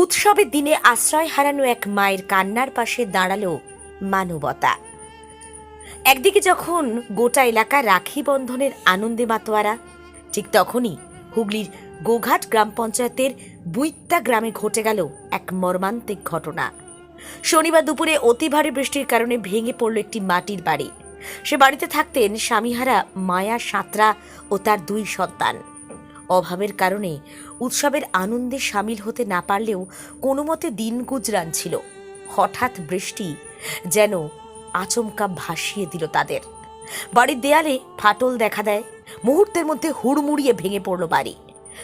উৎসবের দিনে আশ্রয় হারানো এক মায়ের কান্নার পাশে দাঁড়াল মানবতা। একদিকে যখন গোটা এলাকা রাখি বন্ধনের আনন্দে মাতোয়ারা, ঠিক তখনই হুগলির গোঘাট গ্রাম পঞ্চায়েতের বুইত্তা গ্রামে ঘটে গেল এক মর্মান্তিক ঘটনা। শনিবার দুপুরে অতি ভারী বৃষ্টির কারণে ভেঙে পড়ল একটি মাটির বাড়ি। সে বাড়িতে থাকতেন স্বামীহারা মায়া সাঁতরা ও তার দুই সন্তান। অভাবের কারণে উৎসবের আনন্দে সামিল হতে না পারলেও কোনো মতে দিন গুজরান ছিল। হঠাৎ বৃষ্টি যেন আচমকা ভাসিয়ে দিল তাদের। বাড়ির দেয়ালে ফাটল দেখা দেয়, মুহূর্তের মধ্যে হুড়মুড়িয়ে ভেঙে পড়ল বাড়ি।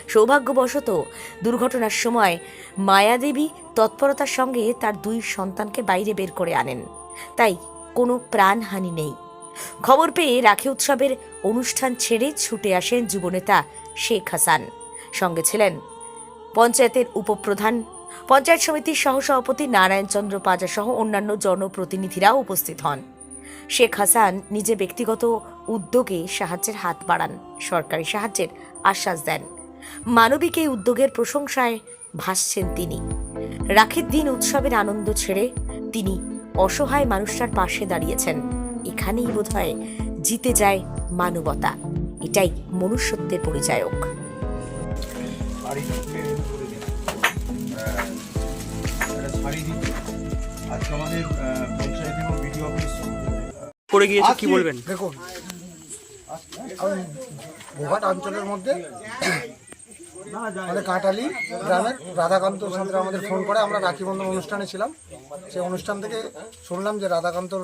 সৌভাগ্যবশত দুর্ঘটনার সময় মায়াদেবী তৎপরতার সঙ্গে তার দুই সন্তানকে বাইরে বের করে আনেন। তাই কোনো প্রাণহানি নেই। খবর পেয়ে রাখি উৎসবের অনুষ্ঠান ছেড়ে ছুটে আসেন যুবনেতা শেখ হাসান। সঙ্গে ছিলেন পঞ্চায়েতের উপপ্রধান, পঞ্চায়েত সমিতির সহসভাপতি নারায়ণচন্দ্র পাজা সহ অন্যান্য জনপ্রতিনিধিরাও উপস্থিত হন। শেখ হাসান নিজে ব্যক্তিগত উদ্যোগে সাহায্যের হাত বাড়ান, সরকারি সাহায্যের আশ্বাস দেন। মানবিক এই উদ্যোগের প্রশংসায় ভাসছেন তিনি। রাখির দিন উৎসবের আনন্দ ছেড়ে তিনি অসহায় মানুষটার পাশে দাঁড়িয়েছেন। এখানেই বোধহয় জিতে যায় মানবতা। এটাই মনুষ্যত্বের পরিচায়ক। করে গিয়েছে কি বলবেন? দেখুন গোঘাট অঞ্চলের মধ্যে আমাদের কাটালি গ্রামের রাধাকান্ত সাঁতরা আমাদের ফোন করে আমরা রাখি বন্ধন অনুষ্ঠানে ছিলাম। সেই অনুষ্ঠান থেকে শুনলাম যে রাধাকান্তর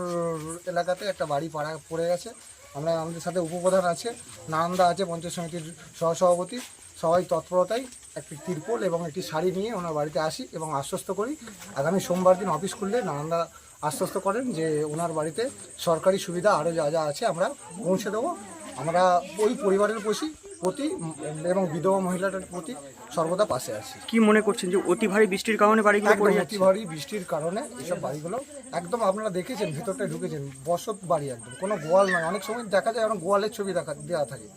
এলাকাতে একটা বাড়ি পাড়া পড়ে গেছে। আমরা আমাদের সাথে উপপ্রধান আছে, নানন্দা আছে, পঞ্চায়েত সমিতির সহসভাপতি। সবাই তৎপরতায় একটি তিরপোল এবং একটি শাড়ি নিয়ে ওনার বাড়িতে আসি এবং আশ্বস্ত করি। আগামী সোমবার দিন অফিস খুললে নানন্দা আশ্বস্ত করেন যে ওনার বাড়িতে সরকারি সুবিধা আরও যা যা আছে আমরা পৌঁছে দেবো। আমরা ওই পরিবারের প্রতি প্রতি এবং বিধবা মহিলাটার প্রতি সর্বদা পাশে আছি। কি মনে করছেন যে অতি ভারী বৃষ্টির কারণে বাড়িগুলো অতি ভারী বৃষ্টির কারণে এইসব বাড়িগুলো একদম আপনারা দেখেছেন ভেতরটায় ঢুকেছেন বসত বাড়ি একদম। কোনো গোয়াল নয়। অনেক সময় দেখা যায় এখন গোয়ালের ছবি দেখা দেওয়া থাকে।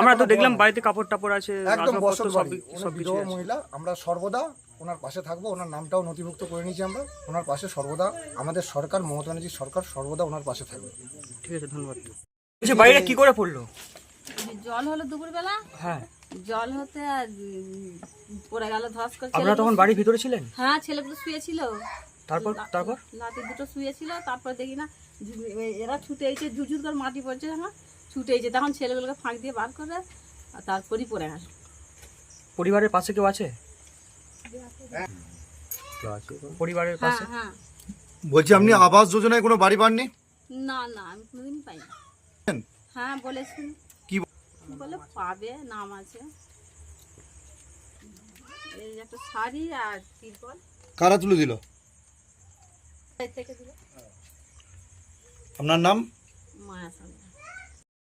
আমরা তো দেখলাম বাড়িতে কাপড় টাপড় আছে একদম বসত বাড়ি। বিধবা মহিলা আমরা সর্বদা ওনার পাশে থাকব। ওনার নামটাও নথিভুক্ত করে নিয়েছি আমরা। ওনার পাশে সর্বদা আমাদের সরকার মমতা ব্যানার্জির সরকার সর্বদা ওনার পাশে থাকবে। ঠিক আছে ধন্যবাদ। বাড়িটা কি করে পড়ল? জল হলো দুপুরবেলা? হ্যাঁ। জল হতে আর পড়ে গেল ধস করে আপনারা তখন বাড়ির ভিতরে ছিলেন? হ্যাঁ ছেলেগুলো শুয়েছিল। তারপর তারপর? নাতি দুটো শুয়েছিল তারপর দেখি না এরা ছুটে এসে ঝুঝুর করে মাটি পড়ছে যখন ছুটে এসে তখন ছেলেগুলোকে ফাঁক দিয়ে বার করে আর তারপরই পড়ে আস। পরিবারের পাশে কেউ আছে? পরিবারের হ্যাঁ পাশে? হ্যাঁ। বলছি আপনি আবাস যোজনায় কোনো বাড়ি পাননি? না না আমি কোনোদিন পাইনি। হ্যাঁ বলেছি বলে পাবে নাম আছে। এই একটা শাড়ি আর তিরপল। কারা তুলে দিল? এই থেকে দিল। আপনার নাম? মায়া